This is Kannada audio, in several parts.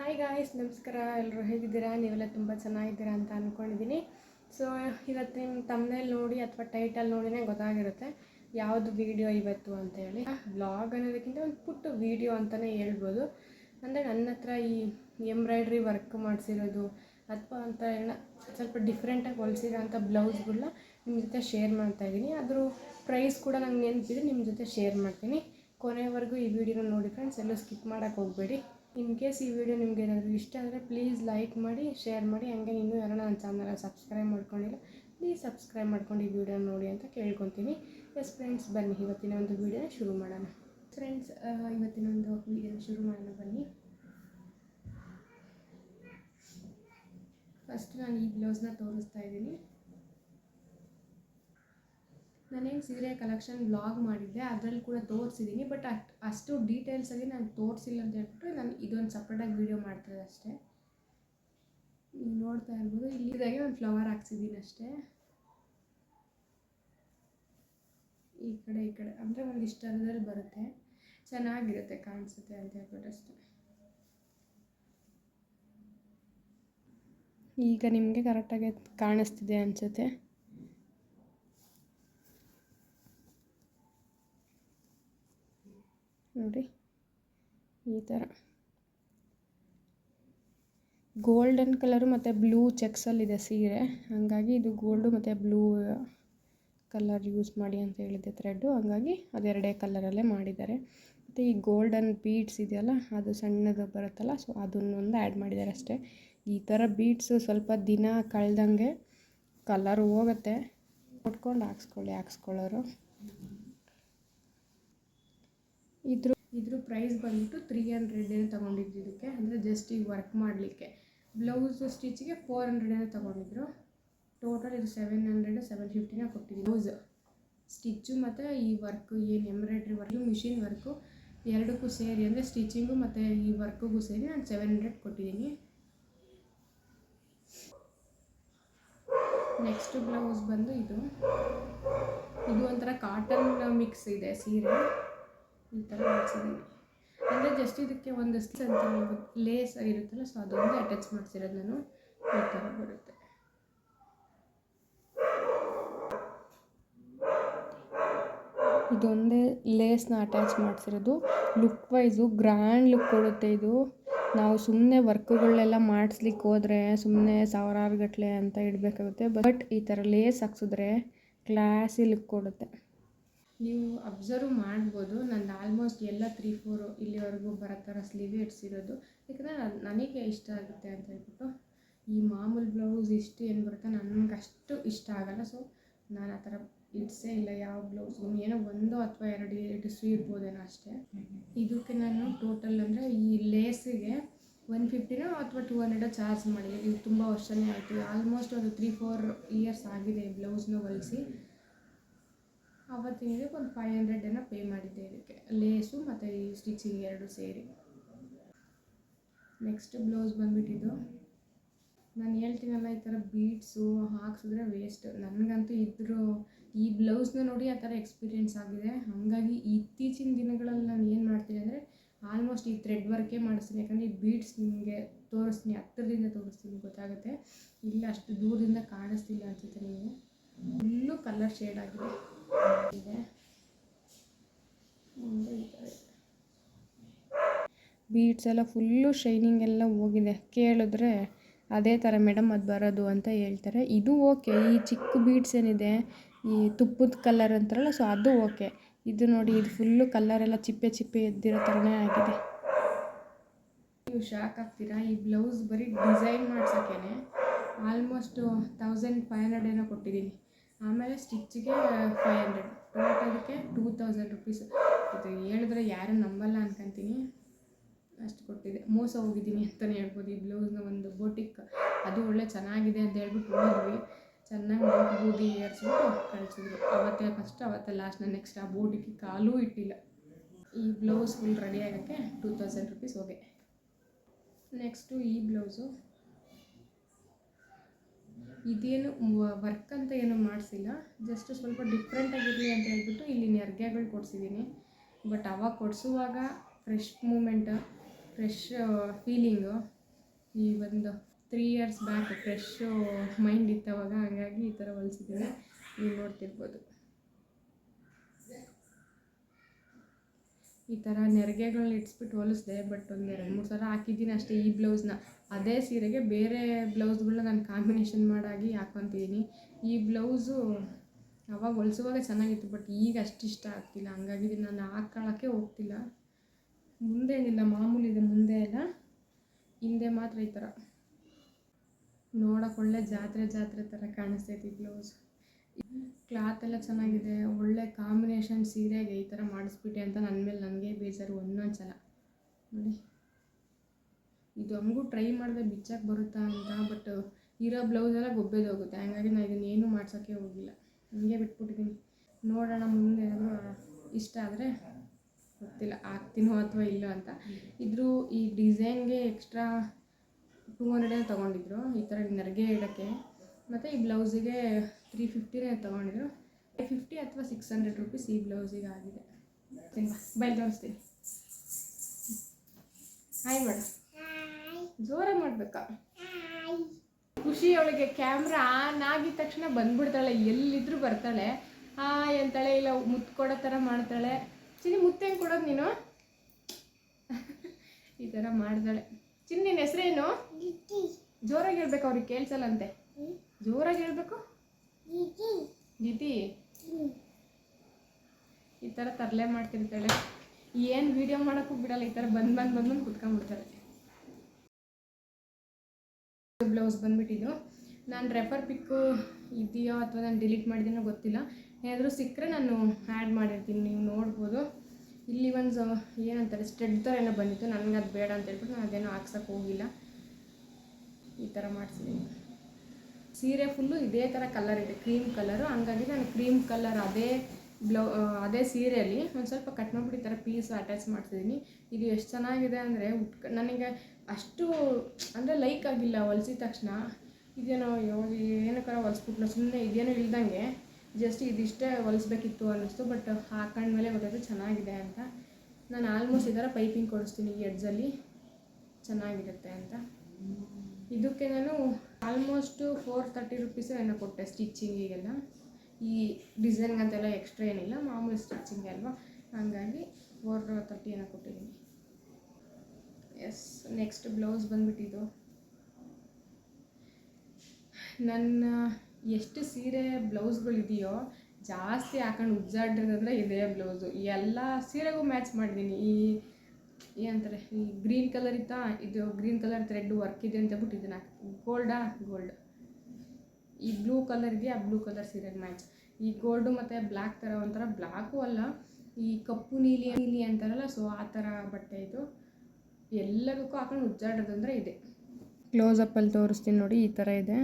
ಹಾಯ್ ಗಾಯ್ಸ್ ನಮಸ್ಕಾರ. ಎಲ್ಲರೂ ಹೇಗಿದ್ದೀರಾ? ನೀವೆಲ್ಲ ತುಂಬ ಚೆನ್ನಾಗಿದ್ದೀರಾ ಅಂತ ಅಂದ್ಕೊಂಡಿದ್ದೀನಿ ಸೊ ಇವತ್ತು ನಿಮ್ಮ ತಮ್ಮನೇಲಿ ನೋಡಿ ಅಥವಾ ಟೈಟಲ್ ನೋಡಿನೇ ಗೊತ್ತಾಗಿರುತ್ತೆ. ಯಾವುದು ವೀಡಿಯೋ ಇವತ್ತು ಅಂತ ಹೇಳಿ. ಬ್ಲಾಗ್ ಅನ್ನೋದಕ್ಕಿಂತ ಒಂದು ಪುಟ್ಟ ವೀಡಿಯೋ ಅಂತಲೇ ಹೇಳ್ಬೋದು. ಅಂದರೆ ನನ್ನ ಹತ್ರ ಈ ಎಂಬ್ರಾಯ್ಡ್ರಿ ವರ್ಕ್ ಮಾಡಿಸಿರೋದು ಅಥವಾ ಅಂತ ಎಲ್ಲ ಸ್ವಲ್ಪ ಡಿಫ್ರೆಂಟಾಗಿ ಹೊಲಿಸಿರೋ ಅಂಥ ಬ್ಲೌಸ್ಗಳನ್ನ ನಿಮ್ಮ ಜೊತೆ ಶೇರ್ ಮಾಡ್ತಾ ಇದ್ದೀನಿ ಅದ್ರ ಪ್ರೈಸ್ ಕೂಡ ನಂಗೆ ನೆನಪಿದೆ ನಿಮ್ಮ ಜೊತೆ ಶೇರ್ ಮಾಡ್ತೀನಿ. ಕೊನೆವರೆಗೂ ಈ ವಿಡಿಯೋನ ನೋಡಿ ಫ್ರೆಂಡ್ಸ್ ಎಲ್ಲೂ ಸ್ಕಿಪ್ ಮಾಡೋಕ್ಕೆ ಹೋಗಬೇಡಿ. ಇನ್ ಕೇಸ್ ಈ ವಿಡಿಯೋ ನಿಮ್ಗೆ ಏನಾದರೂ ಇಷ್ಟ ಆದರೆ ಪ್ಲೀಸ್ ಲೈಕ್ ಮಾಡಿ ಶೇರ್ ಮಾಡಿ. ಹಂಗೆ ಇನ್ನೂ ಯಾರೋ ನನ್ನ ಚಾನಲ್ ಸಬ್ಸ್ಕ್ರೈಬ್ ಮಾಡ್ಕೊಂಡಿಲ್ಲ ಪ್ಲೀಸ್ ಸಬ್ಸ್ಕ್ರೈಬ್ ಮಾಡ್ಕೊಂಡು ಈ ವಿಡಿಯೋ ನೋಡಿ ಅಂತ ಕೇಳ್ಕೊತೀನಿ. ಎಸ್ ಫ್ರೆಂಡ್ಸ್ ಬನ್ನಿ. ಇವತ್ತಿನ ಒಂದು ವಿಡಿಯೋನ ಶುರು ಮಾಡೋಣ. ಫ್ರೆಂಡ್ಸ್ ಇವತ್ತಿನ ಒಂದು ವಿಡಿಯೋ ಶುರು ಮಾಡೋಣ, ಬನ್ನಿ. ಫಸ್ಟ್ ನಾನು ಈ ಬ್ಲೌಸ್ನ ತೋರಿಸ್ತಾ ಇದ್ದೀನಿ. ನಾನೇನು ಸೀರೆ ಕಲೆಕ್ಷನ್ ಬ್ಲಾಗ್ ಮಾಡಿದ್ದೆ, ಅದರಲ್ಲಿ ಕೂಡ ತೋರಿಸಿದ್ದೀನಿ ಬಟ್ ಅಷ್ಟು ಅಷ್ಟು ಡೀಟೇಲ್ಸಾಗಿ ನಾನು ತೋರಿಸಿಲ್ಲ ಅಂತ ಹೇಳ್ಬಿಟ್ಟು ನಾನು ಇದೊಂದು ಸಪ್ರೇಟಾಗಿ ವೀಡಿಯೋ ಮಾಡ್ತಿದ್ದೆ ಅಷ್ಟೇ. ನೀವು ನೋಡ್ತಾ ಇರ್ಬೋದು ಇಲ್ಲಿದಾಗೆ ಒಂದು ಫ್ಲವರ್ ಹಾಕ್ಸಿದ್ದೀನಿ ಅಷ್ಟೇ. ಈ ಕಡೆ ಈ ಕಡೆ, ಅಂದರೆ ಒಂದು ಇಷ್ಟರದಲ್ಲಿ ಬರುತ್ತೆ. ಚೆನ್ನಾಗಿರುತ್ತೆ ಕಾಣಿಸುತ್ತೆ ಅಂತ ಹೇಳ್ಬಿಟ್ಟು ಅಷ್ಟೇ. ಈಗ ನಿಮಗೆ ಕರೆಕ್ಟಾಗಿ ಕಾಣಿಸ್ತಿದೆ ಅನಿಸುತ್ತೆ. ನೋಡಿ, ಈ ಥರ ಗೋಲ್ಡನ್ ಕಲರು ಮತ್ತು ಬ್ಲೂ ಚೆಕ್ಸಲ್ಲಿದೆ ಸೀರೆ. ಹಾಗಾಗಿ ಇದು ಗೋಲ್ಡು ಮತ್ತು ಬ್ಲೂ ಕಲರ್ ಯೂಸ್ ಮಾಡಿ ಅಂತ ಹೇಳಿದ್ದೆ ಥ್ರೆಡ್ಡು ಹಾಗಾಗಿ ಅದೆರಡೇ ಕಲರಲ್ಲೇ ಮಾಡಿದ್ದಾರೆ. ಮತ್ತು ಈ ಗೋಲ್ಡನ್ ಬೀಡ್ಸ್ ಇದೆಯಲ್ಲ, ಅದು ಸಣ್ಣದು ಬರುತ್ತಲ್ಲ ಸೊ ಅದನ್ನೊಂದು ಆ್ಯಡ್ ಮಾಡಿದ್ದಾರೆ ಅಷ್ಟೇ. ಈ ಥರ ಬೀಡ್ಸು ಸ್ವಲ್ಪ ದಿನ ಕಳೆದಂಗೆ ಕಲರ್ ಹೋಗುತ್ತೆ. ಕೊಟ್ಕೊಂಡು ಹಾಕ್ಸ್ಕೊಳ್ಳಿ, ಹಾಕ್ಸ್ಕೊಳ್ಳೋರು. ಇದ್ರ ಇದ್ರ ಪ್ರೈಸ್ ಬಂದ್ಬಿಟ್ಟು ತ್ರೀ ಹಂಡ್ರೆಡೇನು ತೊಗೊಂಡಿದ್ದು ಇದಕ್ಕೆ. ಅಂದರೆ ಜಸ್ಟ್ ಈಗ ವರ್ಕ್ ಮಾಡಲಿಕ್ಕೆ. ಬ್ಲೌಸ್ ಸ್ಟಿಚ್ಗೆ ಫೋರ್ ಹಂಡ್ರೆಡೇನೋ ತೊಗೊಂಡಿದ್ರು. ಟೋಟಲ್ ಇದು ಸೆವೆನ್ ಹಂಡ್ರೆಡ್ ಸೆವೆನ್ ಫಿಫ್ಟಿನ ಕೊಟ್ಟಿದ್ದೀನಿ. ಬ್ಲೌಸ್ ಸ್ಟಿಚ್ಚು ಮತ್ತು ಈ ವರ್ಕು ಏನು ಎಂಬ್ರಾಯ್ಡ್ರಿ ವರ್ಕು ಮಿಷಿನ್ ವರ್ಕು ಎರಡಕ್ಕೂ ಸೇರಿ, ಅಂದರೆ ಸ್ಟಿಚಿಂಗು ಮತ್ತು ಈ ವರ್ಕಿಗೂ ಸೇರಿ ನಾನು ಸೆವೆನ್ ಹಂಡ್ರೆಡ್ ಕೊಟ್ಟಿದ್ದೀನಿ. ನೆಕ್ಸ್ಟ್ ಬ್ಲೌಸ್ ಬಂದು ಇದು. ಇದು ಒಂಥರ ಕಾಟನ್ ಮಿಕ್ಸ್ ಇದೆ ಸೀರೆ. ಈ ಥರ ಮಾಡಿಸಿದ್ದೀನಿ. ಅಂದರೆ ಜಸ್ಟ್ ಇದಕ್ಕೆ ಒಂದು ಅಂತ ಲೇಸ್ ಆಗಿರುತ್ತಲ್ಲ ಸೊ ಅದೊಂದು ಅಟ್ಯಾಚ್ ಮಾಡ್ತಿರೋದು ನಾನು. ಈ ಥರ ಬರುತ್ತೆ. ಇದೊಂದೇ ಲೇಸ್ನ ಅಟ್ಯಾಚ್ ಮಾಡಿಸಿರೋದು. ಲುಕ್ ವೈಸು ಗ್ರ್ಯಾಂಡ್ ಲುಕ್ ಕೊಡುತ್ತೆ ಇದು. ನಾವು ಸುಮ್ಮನೆ ವರ್ಕ್ಗಳನ್ನೆಲ್ಲ ಮಾಡಿಸ್ಲಿಕ್ಕೆ ಹೋದರೆ ಸುಮ್ಮನೆ ಸಾವಿರಾರು ಗಟ್ಟಲೆ ಅಂತ ಇಡಬೇಕಾಗುತ್ತೆ. ಬಟ್ ಈ ಥರ ಲೇಸ್ ಹಾಕ್ಸಿದ್ರೆ ಕ್ಲಾಸಿ ಲುಕ್ ಕೊಡುತ್ತೆ. ನೀವು ಅಬ್ಸರ್ವ್ ಮಾಡ್ಬೋದು. ನಂದು ಆಲ್ಮೋಸ್ಟ್ ಎಲ್ಲ ತ್ರೀ ಫೋರು ಇಲ್ಲಿವರೆಗೂ ಬರೋ ಥರ ಸ್ಲೀವ್ ಇಡ್ಸಿರೋದು. ಯಾಕಂದರೆ ನನಗೆ ಇಷ್ಟ ಆಗುತ್ತೆ ಅಂತ ಹೇಳ್ಬಿಟ್ಟು ಈ ಮಾಮೂಲು ಬ್ಲೌಸ್ ಇಷ್ಟು ಏನು ಬರುತ್ತೆ ನನಗೆ ಅಷ್ಟು ಇಷ್ಟ ಆಗಲ್ಲ. ಸೊ ನಾನು ಆ ಥರ ಇಡ್ಸೇ ಇಲ್ಲ ಯಾವ ಬ್ಲೌಸ್ ಏನೋ ಒಂದು ಅಥವಾ ಎರಡು ಇಡಿಸು ಇರ್ಬೋದೇನೋ ಅಷ್ಟೇ. ಇದಕ್ಕೆ ನಾನು ಟೋಟಲ್ ಅಂದರೆ ಈ ಲೇಸಿಗೆ ಒನ್ ಫಿಫ್ಟಿನೋ ಅಥವಾ ಟೂ ಹಂಡ್ರೆಡೋ ಚಾರ್ಜ್ ಮಾಡಿದೆ. ಇದು ತುಂಬ ವರ್ಷನೇ ಆಯಿತು. ಆಲ್ಮೋಸ್ಟ್ ಒಂದು ತ್ರೀ ಫೋರ್ ಇಯರ್ಸ್ ಆಗಿದೆ ಈ ಬ್ಲೌಸ್ನ ಹೊಲಿಸಿ. ಆವತ್ತಿನ ಇದಕ್ಕೆ ಒಂದು ಫೈವ್ ಹಂಡ್ರೆಡ್ ಏನೋ ಪೇ ಮಾಡಿದ್ದೆ ಇದಕ್ಕೆ. ಲೇಸು ಮತ್ತು ಈ ಸ್ಟಿಚಿಂಗ್ ಎರಡು ಸೇರಿ. ನೆಕ್ಸ್ಟ್ ಬ್ಲೌಸ್ ಬಂದುಬಿಟ್ಟಿದ್ದು. ನಾನು ಹೇಳ್ತೀನಲ್ಲ ಈ ಥರ ಬೀಡ್ಸು ಹಾಕ್ಸಿದ್ರೆ ವೇಸ್ಟ್ ನನಗಂತೂ ಇದ್ರ ಈ ಬ್ಲೌಸ್ನ ನೋಡಿ ಆ ಥರ ಎಕ್ಸ್ಪೀರಿಯೆನ್ಸ್ ಆಗಿದೆ. ಹಾಗಾಗಿ ಇತ್ತೀಚಿನ ದಿನಗಳಲ್ಲಿ ನಾನು ಏನು ಮಾಡ್ತೀನಿ ಅಂದರೆ ಆಲ್ಮೋಸ್ಟ್ ಈ ಥ್ರೆಡ್ ವರ್ಕೇ ಮಾಡಿಸ್ತೀನಿ. ಯಾಕಂದರೆ ಈ ಬೀಡ್ಸ್ ನಿಮಗೆ ತೋರಿಸ್ತೀನಿ ಹತ್ತಿರದಿಂದ ತೋರಿಸ್ತೀನಿ ಗೊತ್ತಾಗುತ್ತೆ. ಇಲ್ಲ ಅಷ್ಟು ದೂರದಿಂದ ಕಾಣಿಸ್ತಿಲ್ಲ ಅನಿಸುತ್ತೆ ನಿಮಗೆ. ಫುಲ್ಲು ಕಲರ್ ಶೇಡ್ ಆಗಿದೆ. ಬೀಡ್ಸ್ ಎಲ್ಲ ಫುಲ್ಲು ಶೈನಿಂಗ್ ಎಲ್ಲ ಹೋಗಿದೆ. ಕೇಳಿದ್ರೆ ಅದೇ ಥರ ಮೇಡಮ್ ಅದು ಬರೋದು ಅಂತ ಹೇಳ್ತಾರೆ. ಇದು ಓಕೆ ಈ ಚಿಕ್ಕ ಬೀಡ್ಸ್ ಏನಿದೆ, ಈ ತುಪ್ಪದ ಕಲರ್ ಅಂತಾರಲ್ಲ ಸೊ ಅದು ಓಕೆ ಇದು ನೋಡಿ, ಇದು ಫುಲ್ಲು ಕಲ್ಲರೆಲ್ಲ ಚಿಪ್ಪೆ ಚಿಪ್ಪೆ ಎದ್ದಿರೋ ಥರನೇ ಆಗಿದೆ. ನೀವು ಶಾಕ್ ಆಗ್ತೀರಾ? ಈ ಬ್ಲೌಸ್ ಬರೀ ಡಿಸೈನ್ ಮಾಡ್ಸೋಕ್ಕೇನೆ. ಆಲ್ಮೋಸ್ಟು ತೌಸಂಡ್ ಫೈವ್ ಹಂಡ್ರೆಡ್ ಏನೋ ಕೊಟ್ಟಿದ್ದೀನಿ. ಆಮೇಲೆ ಸ್ಟಿಚ್ಗೆ ಫೈವ್ ಹಂಡ್ರೆಡ್ ಟೋಟಲ್ಗೆ ಟೂ ತೌಸಂಡ್ ರುಪೀಸ್ ಇದು ಹೇಳಿದ್ರೆ ಯಾರು ನಂಬಲ್ಲ ಅನ್ಕೊತೀನಿ. ಅಷ್ಟು ಕೊಟ್ಟಿದೆ. ಮೋಸ ಹೋಗಿದ್ದೀನಿ ಅಂತಲೇ ಹೇಳ್ಬೋದು. ಈ ಬ್ಲೌಸ್ನ ಒಂದು ಬೋಟಿಕ್ ಅದು ಒಳ್ಳೆ ಚೆನ್ನಾಗಿದೆ ಅಂತ ಹೇಳ್ಬಿಟ್ಟು ಹೋದ್ವಿ. ಚೆನ್ನಾಗಿ ನೋಡಿ ಬೂದಿ ಏರಿಸ್ಬಿಟ್ಟು ಕಳಿಸಿದ್ರು. ಅವತ್ತೇ ಫಸ್ಟ್ ಅವತ್ತೇ ಲಾಸ್ಟ್ ನಾನು ನೆಕ್ಸ್ಟ್ ಆ ಬೋಟಿಗೆ ಕಾಲೂ ಇಟ್ಟಿಲ್ಲ. ಈ ಬ್ಲೌಸ್ ಫುಲ್ ರೆಡಿ ಆಗೋಕ್ಕೆ ಟೂ ತೌಸಂಡ್ ರುಪೀಸ್ ಹೋಗಿ. ನೆಕ್ಸ್ಟು ಈ ಬ್ಲೌಸು ಇದೇನು ವರ್ಕ್ ಅಂತ ಏನು ಮಾಡಿಸಿಲ್ಲ. ಜಸ್ಟ್ ಸ್ವಲ್ಪ ಡಿಫ್ರೆಂಟಾಗಿರಲಿ ಅಂತ ಹೇಳ್ಬಿಟ್ಟು ಇಲ್ಲಿ ನೆರ್ಗೆಗಳು ಕೊಡಿಸಿದ್ದೀನಿ. ಬಟ್ ಅವಾಗ ಕೊಡಿಸುವಾಗ ಫ್ರೆಶ್ ಮೂಮೆಂಟ್ ಫ್ರೆಶ್ ಫೀಲಿಂಗು ಈ ಒಂದು three years back fresh mind ಇತ್ತು ಅವಾಗ ಹಾಗಾಗಿ ಈ ಥರ ಹೊಲಿಸಿದ್ದೀನಿ. ನೀವು ನೋಡ್ತಿರ್ಬೋದು. ಈ ಥರ ನೆರಿಗೆಗಳನ್ನ ಇಟ್ಸ್ಬಿಟ್ಟು ಹೊಲಿಸ್ದೆ, ಬಟ್ ಒಂದು ಎರಡು ಮೂರು ಸಲ ಹಾಕಿದ್ದೀನಿ ಅಷ್ಟೇ ಈ ಬ್ಲೌಸ್ನ. ಅದೇ ಸೀರೆಗೆ ಬೇರೆ ಬ್ಲೌಸ್ಗಳನ್ನ ನಾನು ಕಾಂಬಿನೇಷನ್ ಮಾಡಾಗಿ ಹಾಕ್ಕೊತಿದ್ದೀನಿ ಈ ಬ್ಲೌಸು ಅವಾಗ ಹೊಲಿಸುವಾಗ ಚೆನ್ನಾಗಿತ್ತು, ಬಟ್ ಈಗ ಅಷ್ಟು ಇಷ್ಟ ಆಗ್ತಿಲ್ಲ. ಹಂಗಾಗಿ ನಾನು ಹಾಕ್ಕೊಳ್ಳೋಕ್ಕೆ ಹೋಗ್ತಿಲ್ಲ. ಮುಂದೇನಿಲ್ಲ ಮಾಮೂಲಿ ಇದೆ, ಮುಂದೆ ಎಲ್ಲ ಹಿಂದೆ ಮಾತ್ರ ಈ ಥರ ನೋಡೋಕೆ ಒಳ್ಳೆ ಜಾತ್ರೆ ಜಾತ್ರೆ ಥರ ಕಾಣಿಸ್ತೈತಿ ಬ್ಲೌಸ್. ಕ್ಲಾತ್ ಎಲ್ಲ ಚೆನ್ನಾಗಿದೆ, ಒಳ್ಳೆ ಕಾಂಬಿನೇಷನ್ ಸೀರೆಗೆ ಈ ಥರ ಮಾಡಿಸ್ಬಿಟ್ಟೆ ಅಂತ ನನ್ನ ಮೇಲೆ ನನಗೆ ಬೇಜಾರು ಒಂದೊಂದು ಸಲ ನೋಡಿ. ಇದು ಹಂಗೂ ಟ್ರೈ ಮಾಡಿದೆ ಬಿಚ್ಚಕ್ಕೆ ಬರುತ್ತಾ ಅಂತ ಬಟ್ ಇರೋ ಬ್ಲೌಸ್ ಎಲ್ಲ ಗೊಬ್ಬೆದೋಗುತ್ತೆ ಹಂಗಾಗಿ ನಾನು ಇದನ್ನ ಏನೂ ಮಾಡ್ಸೋಕ್ಕೆ ಹೋಗಿಲ್ಲ. ಹಂಗೆ ಬಿಟ್ಬಿಟ್ಟಿದ್ದೀನಿ ನೋಡೋಣ ಮುಂದೆ ಏನಾದರೂ ಇಷ್ಟ ಆದರೆ ಗೊತ್ತಿಲ್ಲ ಆಗ್ತೀನೋ ಅಥವಾ ಇಲ್ಲೋ ಅಂತ. ಇದ್ರೂ ಈ ಡಿಸೈನ್ಗೆ ಎಕ್ಸ್ಟ್ರಾ ಟೂ ಹಂಡ್ರೆಡೇ ತೊಗೊಂಡಿದ್ರು, ಈ ಥರ ನೆರಿಗೆ ಇಡೋಕ್ಕೆ. ಮತ್ತು ಈ ಬ್ಲೌಸಿಗೆ ತ್ರೀ ಫಿಫ್ಟಿನೇ ತೊಗೊಂಡಿದ್ರು. ಫೈವ್ ಫಿಫ್ಟಿ ಅಥವಾ ಸಿಕ್ಸ್ ಹಂಡ್ರೆಡ್ ರುಪೀಸ್ ಈ ಬ್ಲೌಸಿಗೆ ಆಗಿದೆ. ಬೈ ತೋರಿಸ್ತೀನಿ ಹಾಯ್ ಮೇಡಮ್ ಜೋರಾಗಿ ಮಾಡಬೇಕಾ? ಖುಷಿ ಅವಳಿಗೆ ಕ್ಯಾಮ್ರಾ ಆನ್ ಆಗಿದ ತಕ್ಷಣ ಬಂದ್ಬಿಡ್ತಾಳೆ. ಎಲ್ಲಿದ್ರು ಬರ್ತಾಳೆ. ಹಾಯ್ ಅಂತಾಳೆ, ಇಲ್ಲ ಮುತ್ತು ಕೊಡೋ ಥರ ಮಾಡ್ತಾಳೆ. ಚಿನ್ನಿ, ಮುತ್ತು ಹೆಂಗೆ ಕೊಡೋದು ನೀನು? ಈ ಥರ ಮಾಡ್ತಾಳೆ ಚಿನ್ನಿ ನಿನ್ನ ಹೆಸರೇನು? ಜೋರಾಗಿ ಹೇಳ್ಬೇಕು, ಅವ್ರಿಗೆ ಕೇಳಿಸಲ್ಲಂತೆ. ಜೋರಾಗಿ ಹೇಳ್ಬೇಕು. ದೀದಿ, ಈ ಥರ ತರಲೆ ಮಾಡ್ತಿರ್ತಾಳೆ ಏನು ವಿಡಿಯೋ ಮಾಡೋಕ್ಕೂ ಬಿಡಲ್ಲ, ಈ ಥರ ಬಂದು ಬಂದು ಬಂದು ಬಂದು ಕುತ್ಕೊಂಡ್ಬಿಡ್ತಾಳೆ ಬ್ಲೌಸ್ ಬಂದ್ಬಿಟ್ಟಿದ್ದು. ನಾನು ರೆಫರ್ ಪಿಕ್ಕು ಇದೆಯೋ ಅಥವಾ ನಾನು ಡಿಲೀಟ್ ಮಾಡಿದ್ದೀನೋ ಗೊತ್ತಿಲ್ಲ. ಏನಾದರೂ ಸಿಕ್ಕರೆ ನಾನು ಆ್ಯಡ್ ಮಾಡಿರ್ತೀನಿ, ನೀವು ನೋಡ್ಬೋದು. ಇಲ್ಲಿ ಒಂದು ಏನಂತಾರೆ ಸ್ಟೆಡ್ ಥರ ಏನೋ ಬಂದಿತ್ತು. ನನಗೆ ಅದು ಬೇಡ ಅಂತ ಹೇಳ್ಬಿಟ್ಟು ನಾನು ಅದೇನೋ ಹಾಕ್ಸೋಕ್ಕೆ ಹೋಗಿಲ್ಲ. ಈ ಥರ ಮಾಡಿಸಿದ್ದೀನಿ ಸೀರೆ ಫುಲ್ಲು ಇದೇ ಥರ ಕಲರ್ ಇದೆ. ಕ್ರೀಮ್ ಕಲರು ಹಂಗಾಗಿ ನಾನು ಕ್ರೀಮ್ ಕಲರ್ ಅದೇ ಬ್ಲೌ ಅದೇ ಸೀರೆಯಲ್ಲಿ ಒಂದು ಸ್ವಲ್ಪ ಕಟ್ ಮಾಡಿಬಿಟ್ಟು ಈ ಥರ ಪೀಸ್ ಅಟ್ಯಾಚ್ ಮಾಡ್ತಿದ್ದೀನಿ. ಇದು ಎಷ್ಟು ಚೆನ್ನಾಗಿದೆ ಅಂದರೆ ಉಟ್ಕ ನನಗೆ ಅಷ್ಟು, ಅಂದರೆ ಲೈಕ್ ಆಗಿಲ್ಲ ಹೊಲಿಸಿದ ತಕ್ಷಣ. ಇದೇನೋ ಅಯ್ಯೋ ಏನಕ್ಕಾರ ಹೊಲಿಸ್ಬಿಟ್ಲು ಸುಮ್ಮನೆ ಇದೇನೋ ಇಲ್ದಂಗೆ. ಜಸ್ಟ್ ಇದಿಷ್ಟೇ ಹೊಲಿಸ್ಬೇಕಿತ್ತು ಅನ್ನಿಸ್ತು ಬಟ್ ಹಾಕೊಂಡ್ಮೇಲೆ ಗೊತ್ತಾಯ್ತು ಚೆನ್ನಾಗಿದೆ ಅಂತ. ನಾನು ಆಲ್ಮೋಸ್ಟ್ ಈ ಥರ ಪೈಪಿಂಗ್ ಕೊಡಿಸ್ತೀನಿ ಎಡ್ಜಲ್ಲಿ ಚೆನ್ನಾಗಿರುತ್ತೆ ಅಂತ. ಇದಕ್ಕೆ ನಾನು ಆಲ್ಮೋಸ್ಟು ಫೋರ್ ತರ್ಟಿ ರುಪೀಸು ಏನೋ ಕೊಟ್ಟೆ ಸ್ಟಿಚ್ಚಿಂಗಿಗೆಲ್ಲ. ಈ ಡಿಸೈನ್ಗಂತೆಲ್ಲ ಎಕ್ಸ್ಟ್ರಾ ಏನಿಲ್ಲ, ಮಾಮೂಲಿ ಸ್ಟಿಚ್ಚಿಂಗ್ ಅಲ್ವಾ? ಹಾಗಾಗಿ ಫೋರ್ ತರ್ಟಿ ಏನೋ ಕೊಟ್ಟಿದ್ದೀನಿ. ಎಸ್, ನೆಕ್ಸ್ಟ್ ಬ್ಲೌಸ್ ಬಂದ್ಬಿಟ್ಟಿದ್ದು. ನನ್ನ ಎಷ್ಟು ಸೀರೆ ಬ್ಲೌಸ್ಗಳಿದೆಯೋ, ಜಾಸ್ತಿ ಹಾಕೊಂಡು ಉಜ್ಜಾಡಿರೋದಂದ್ರೆ ಇದೇ ಬ್ಲೌಸು. ಎಲ್ಲ ಸೀರೆಗೂ ಮ್ಯಾಚ್ ಮಾಡಿದ್ದೀನಿ ಈ ಏನಂತಾರೆ ಈ ಗ್ರೀನ್ ಕಲರ್ ಇತ್ತಾ, ಇದು ಗ್ರೀನ್ ಕಲರ್ ಥ್ರೆಡ್ ವರ್ಕ್ ಇದೆ ಅಂತ ಬಿಟ್ಟಿದ್ದೀನಿ ಗೋಲ್ಡಾ ಗೋಲ್ಡ್ ಈ ಬ್ಲೂ ಕಲರ್ ಇದೆಯಾ ಬ್ಲೂ ಕಲರ್ ಸೀರೆಗೆ ಮ್ಯಾಚ್ ಈ ಗೋಲ್ಡು ಮತ್ತು ಬ್ಲ್ಯಾಕ್ ಥರ ಒಂಥರ ಬ್ಲ್ಯಾಕು ಅಲ್ಲ, ಈ ಕಪ್ಪು ನೀಲಿ ನೀಲಿ ಅಂತಾರಲ್ಲ ಸೊ ಆ ಥರ ಬಟ್ಟೆ ಇದು. ಎಲ್ಲದಕ್ಕೂ ಹಾಕೊಂಡು ಉಜ್ಜಾಡೋದಂದ್ರೆ ಇದೆ. ಕ್ಲೋಸಪ್ಪಲ್ಲಿ ತೋರಿಸ್ತೀನಿ ನೋಡಿ, ಈ ಥರ ಇದೆ.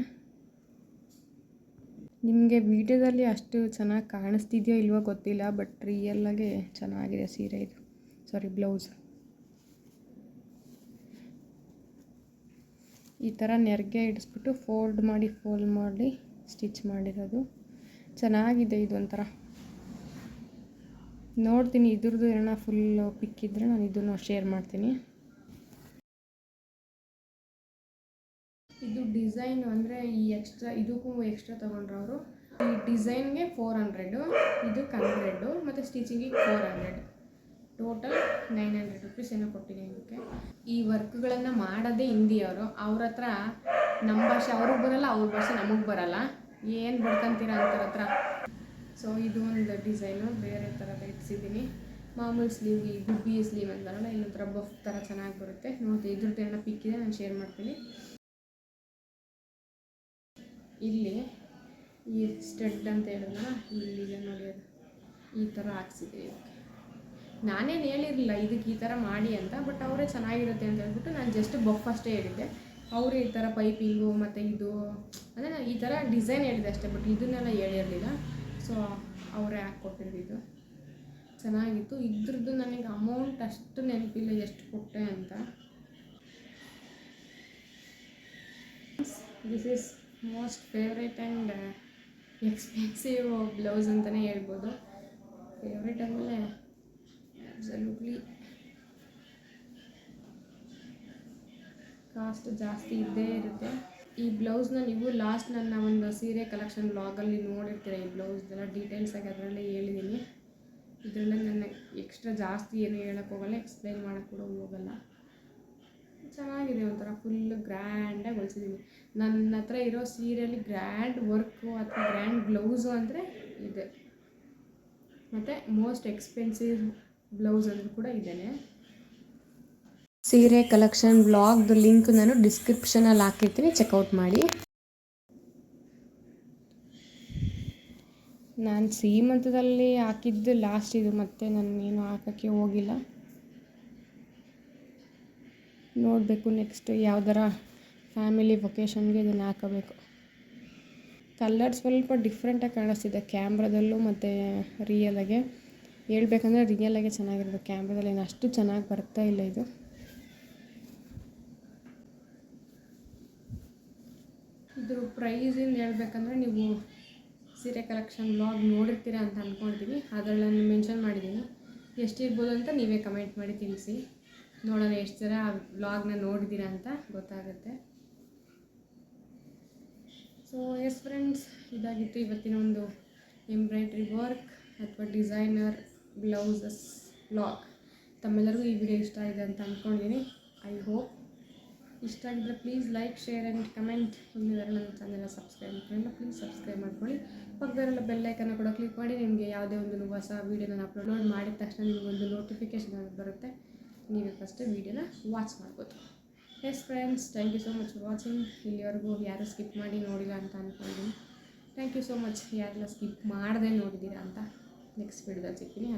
ನಿಮಗೆ ವಿಡಿಯೋದಲ್ಲಿ ಅಷ್ಟು ಚೆನ್ನಾಗಿ ಕಾಣಿಸ್ತಿದೆಯೋ ಇಲ್ವೋ ಗೊತ್ತಿಲ್ಲ ಬಟ್ ರಿಯಲ್ಲಾಗೆ ಚೆನ್ನಾಗಿದೆ ಸೀರೆ ಇದು. ಸಾರಿ ಬ್ಲೌಸ್ ಈ ಥರ ನೆರಿಗೆ ಇಡಿಸ್ಬಿಟ್ಟು ಫೋಲ್ಡ್ ಮಾಡಿ ಫೋಲ್ಡ್ ಮಾಡಿ ಸ್ಟಿಚ್ ಮಾಡಿರೋದು. ಚೆನ್ನಾಗಿದೆ ಇದೊಂಥರ ನೋಡ್ತೀನಿ, ಇದ್ರದ್ದು ಏನೋ ಫುಲ್ ಪಿಕ್ ಇದ್ದರೆ ನಾನು ಇದನ್ನು ಶೇರ್ ಮಾಡ್ತೀನಿ. ಇದು ಡಿಸೈನ್ ಅಂದರೆ ಈ ಎಕ್ಸ್ಟ್ರಾ, ಇದಕ್ಕೂ ಎಕ್ಸ್ಟ್ರಾ ತೊಗೊಂಡ್ರು ಅವರು. ಈ ಡಿಸೈನ್ಗೆ ಫೋರ್ ಹಂಡ್ರೆಡು, ಇದಕ್ಕೆ ಹಂಡ್ರೆಡು, ಮತ್ತು ಸ್ಟಿಚಿಂಗಿಗೆ four hundred. Total nine hundred rupees ಏನೋ ಕೊಟ್ಟಿದ್ದೀನಿ ಇದಕ್ಕೆ ಈ ವರ್ಕ್ಗಳನ್ನು ಮಾಡೋದೇ ಹಿಂದಿಯವರು, ಅವ್ರ ಹತ್ರ ನಮ್ಮ ಭಾಷೆ ಅವ್ರಿಗೆ ಬರಲ್ಲ, ಅವ್ರ ಭಾಷೆ ನಮಗೆ ಬರಲ್ಲ. ಏನು ಬಡ್ಕೊಂತೀರ ಅಂತಾರ ಹತ್ರ. ಸೊ ಇದು ಒಂದು ಡಿಸೈನು ಬೇರೆ ಥರ ಇಟ್ಸಿದ್ದೀನಿ ಮಾಮೂಲಿ ಸ್ಲೀವ್ ಈ ಗುಬ್ಬಿ ಸ್ಲೀವ್ ಅಂತಾರಲ್ಲ ಇನ್ನೊಂಥರ ಬಫ್ ಥರ ಚೆನ್ನಾಗಿ ಬರುತ್ತೆ. ನೋಡಿ ಇದ್ರದ್ದು ಏನೋ ಪಿಕ್ ಇದೆ, ನಾನು ಶೇರ್ ಮಾಡ್ತೀನಿ. ಇಲ್ಲಿ ಈ ಸ್ಟಡ್ ಅಂತ ಹೇಳಿದ್ನಲ್ಲ ಇಲ್ಲಿಗೆ ನೋಡಿ ಈ ಥರ ಹಾಕ್ಸಿದೆ ಇದಕ್ಕೆ ನಾನೇನು ಹೇಳಿರಲಿಲ್ಲ, ಇದಕ್ಕೆ ಈ ಥರ ಮಾಡಿ ಅಂತ ಬಟ್ ಅವರೇ ಚೆನ್ನಾಗಿರುತ್ತೆ ಅಂತ ಹೇಳ್ಬಿಟ್ಟು ನಾನು ಜಸ್ಟ್ ಬಫ್ ಅಷ್ಟೇ ಹೇಳಿದ್ದೆ. ಅವರೇ ಈ ಥರ ಪೈಪಿಂಗು ಮತ್ತು ಇದು, ಅಂದರೆ ನಾನು ಈ ಥರ ಡಿಸೈನ್ ಹೇಳಿದೆ ಅಷ್ಟೇ ಬಟ್ ಇದನ್ನೆಲ್ಲ ಹೇಳಿರಲಿಲ್ಲ. ಸೊ ಅವರೇ ಹಾಕ್ಕೊಟ್ಟಿರೋದು ಚೆನ್ನಾಗಿತ್ತು. ಇದ್ರದ್ದು ನನಗೆ ಅಮೌಂಟ್ ಅಷ್ಟು ನೆನಪಿಲ್ಲ ಎಷ್ಟು ಕೊಟ್ಟೆ ಅಂತ. This is most favourite and expensive blouse ಅಂತಲೇ ಹೇಳ್ಬೋದು. ಫೇವ್ರೇಟ್ ಆದಮೇಲೆ ಅಬ್ಸಲ್ಯೂಟ್ಲಿ ಕಾಸ್ಟ್ ಜಾಸ್ತಿ ಇದ್ದೇ ಇರುತ್ತೆ. ಈ ಬ್ಲೌಸ್ನ ನೀವು ಲಾಸ್ಟ್ ನನ್ನ ಒಂದು ಸೀರೆ ಕಲೆಕ್ಷನ್ ಬ್ಲಾಗಲ್ಲಿ ನೋಡಿರ್ತೀರ ಈ ಬ್ಲೌಸ್ದೆಲ್ಲ ಡೀಟೇಲ್ಸಾಗಿ ಅದರಲ್ಲೇ ಹೇಳಿದ್ದೀನಿ. ಇದರಲ್ಲೇ ನನ್ನ ಎಕ್ಸ್ಟ್ರಾ ಜಾಸ್ತಿ ಏನು ಹೇಳೋಕ್ಕೆ ಹೋಗಲ್ಲ ಎಕ್ಸ್ಪ್ಲೈನ್ ಮಾಡೋಕ್ಕೆ ಕೂಡ ಹೋಗಲ್ಲ. ಚೆನ್ನಾಗಿದೆ ಒಂಥರ ಫುಲ್ ಗ್ರ್ಯಾಂಡಾಗಿ ಹೊಲಿಸಿದ್ದೀನಿ ನನ್ನ ಹತ್ರ ಇರೋ ಸೀರೆಯಲ್ಲಿ ಗ್ರ್ಯಾಂಡ್ ವರ್ಕು ಅಥವಾ ಗ್ರ್ಯಾಂಡ್ ಬ್ಲೌಸು ಅಂದರೆ ಇದೆ. ಮತ್ತು ಮೋಸ್ಟ್ ಎಕ್ಸ್ಪೆನ್ಸಿವ್ ಬ್ಲೌಸ್ ಅಂದರೂ ಕೂಡ ಇದೇನೆ. ಸೀರೆ ಕಲೆಕ್ಷನ್ ಬ್ಲಾಗ್ದು ಲಿಂಕ್ ನಾನು ಡಿಸ್ಕ್ರಿಪ್ಷನಲ್ಲಿ ಹಾಕಿರ್ತೀನಿ ಚೆಕ್ಔಟ್ ಮಾಡಿ. ನಾನು ಸೀಮಂತದಲ್ಲಿ ಹಾಕಿದ್ದು ಲಾಸ್ಟ್ ಇದು ಮತ್ತೆ ನಾನು ಏನು ಹಾಕೋಕ್ಕೆ ಹೋಗಿಲ್ಲ. ನೋಡಬೇಕು ನೆಕ್ಸ್ಟ್ ಯಾವ್ದಾರ ಫ್ಯಾಮಿಲಿ ವೊಕೇಶನ್ಗೆ ಇದನ್ನು ಹಾಕೋಬೇಕು. ಕಲರ್ ಸ್ವಲ್ಪ ಡಿಫ್ರೆಂಟಾಗಿ ಕಾಣಿಸ್ತಿದೆ ಕ್ಯಾಮ್ರಾದಲ್ಲೂ ಮತ್ತು ರಿಯಲಾಗೆ ಹೇಳ್ಬೇಕಂದ್ರೆ ರಿಯಲಾಗೆ ಚೆನ್ನಾಗಿರೋದು ಕ್ಯಾಮ್ರಾದಲ್ಲಿ ಏನು ಅಷ್ಟು ಚೆನ್ನಾಗಿ ಬರ್ತಾ ಇಲ್ಲ ಇದು. ಇದ್ರ ಪ್ರೈಸಿಂದ ಹೇಳ್ಬೇಕಂದ್ರೆ ನೀವು ಸೀರೆ ಕಲೆಕ್ಷನ್ ಬ್ಲಾಗ್ ನೋಡಿರ್ತೀರ ಅಂತ ಅಂದ್ಕೊಂಡಿದ್ದೀನಿ ಅದರಲ್ಲಿ ನಾನು ಮೆನ್ಷನ್ ಮಾಡಿದ್ದೀನಿ ಎಷ್ಟಿರ್ಬೋದು ಅಂತ ನೀವೇ ಕಮೆಂಟ್ ಮಾಡಿ ತಿಳಿಸಿ. ನೋಡೋಣ ಎಷ್ಟು ಜನ ಆ ಬ್ಲಾಗ್ನ ನೋಡಿದ್ದೀರಾ ಅಂತ ಗೊತ್ತಾಗುತ್ತೆ. ಸೊ ಎಸ್ ಫ್ರೆಂಡ್ಸ್ ಇದಾಗಿತ್ತು ಇವತ್ತಿನ ಒಂದು ಎಂಬ್ರಾಯ್ಡ್ರಿ ವರ್ಕ್ ಅಥವಾ ಡಿಸೈನರ್ ಬ್ಲೌಸಸ್ ಬ್ಲಾಗ್ ತಮ್ಮೆಲ್ಲರಿಗೂ ಈ ವಿಡಿಯೋ ಇಷ್ಟ ಆಗಿದೆ ಅಂತ ಅಂದ್ಕೊಂಡಿದ್ದೀನಿ ಐ ಹೋಪ್ ಇಷ್ಟ ಆಗಿದ್ರೆ please like share and comment ಇನ್ನಿದ್ದಾರೆ ನನ್ನ ಚಾನೆಲ್ನ ಸಬ್ಸ್ಕ್ರೈಬ್ ಮಾಡ್ಕೊಳ್ಳಿ ಪ್ಲೀಸ್ ಸಬ್ಸ್ಕ್ರೈಬ್ ಮಾಡ್ಕೊಳ್ಳಿ. ಪಕ್ಕದಲ್ಲೆಲ್ಲ ಬೆಲ್ಲೈಕನ್ನು ಕೂಡ ಕ್ಲಿಕ್ ಮಾಡಿ, ನಿಮಗೆ ಯಾವುದೇ ಒಂದು ಹೊಸ ವೀಡಿಯೋ ನಾನು ಅಪ್ಲೋಡ್ ಮಾಡಿದ ತಕ್ಷಣ ನಿಮಗೆ ಒಂದು ನೋಟಿಫಿಕೇಶನ್ ಬರುತ್ತೆ. ನೀವು ಫಸ್ಟ್ ವೀಡಿಯೋನ ವಾಚ್ ಮಾಡ್ಬೋದು. Yes friends thank you so much watching ಇಲ್ಲಿವರೆಗೂ ಯಾರೂ ಸ್ಕಿಪ್ ಮಾಡಿ ನೋಡಿಲ್ಲ ಅಂತ ಅಂದ್ಕೊಂಡಿದ್ದೀನಿ ಥ್ಯಾಂಕ್ ಯು ಸೊ ಮಚ್ ಯಾರೆಲ್ಲ ಸ್ಕಿಪ್ ಮಾಡದೆ ನೋಡಿದ್ದೀರಾ ಅಂತ ನೆಕ್ಸ್ಟ್ ವೀಡಿಯೋದಲ್ಲಿ ಸಿಗ್ತೀನಿ.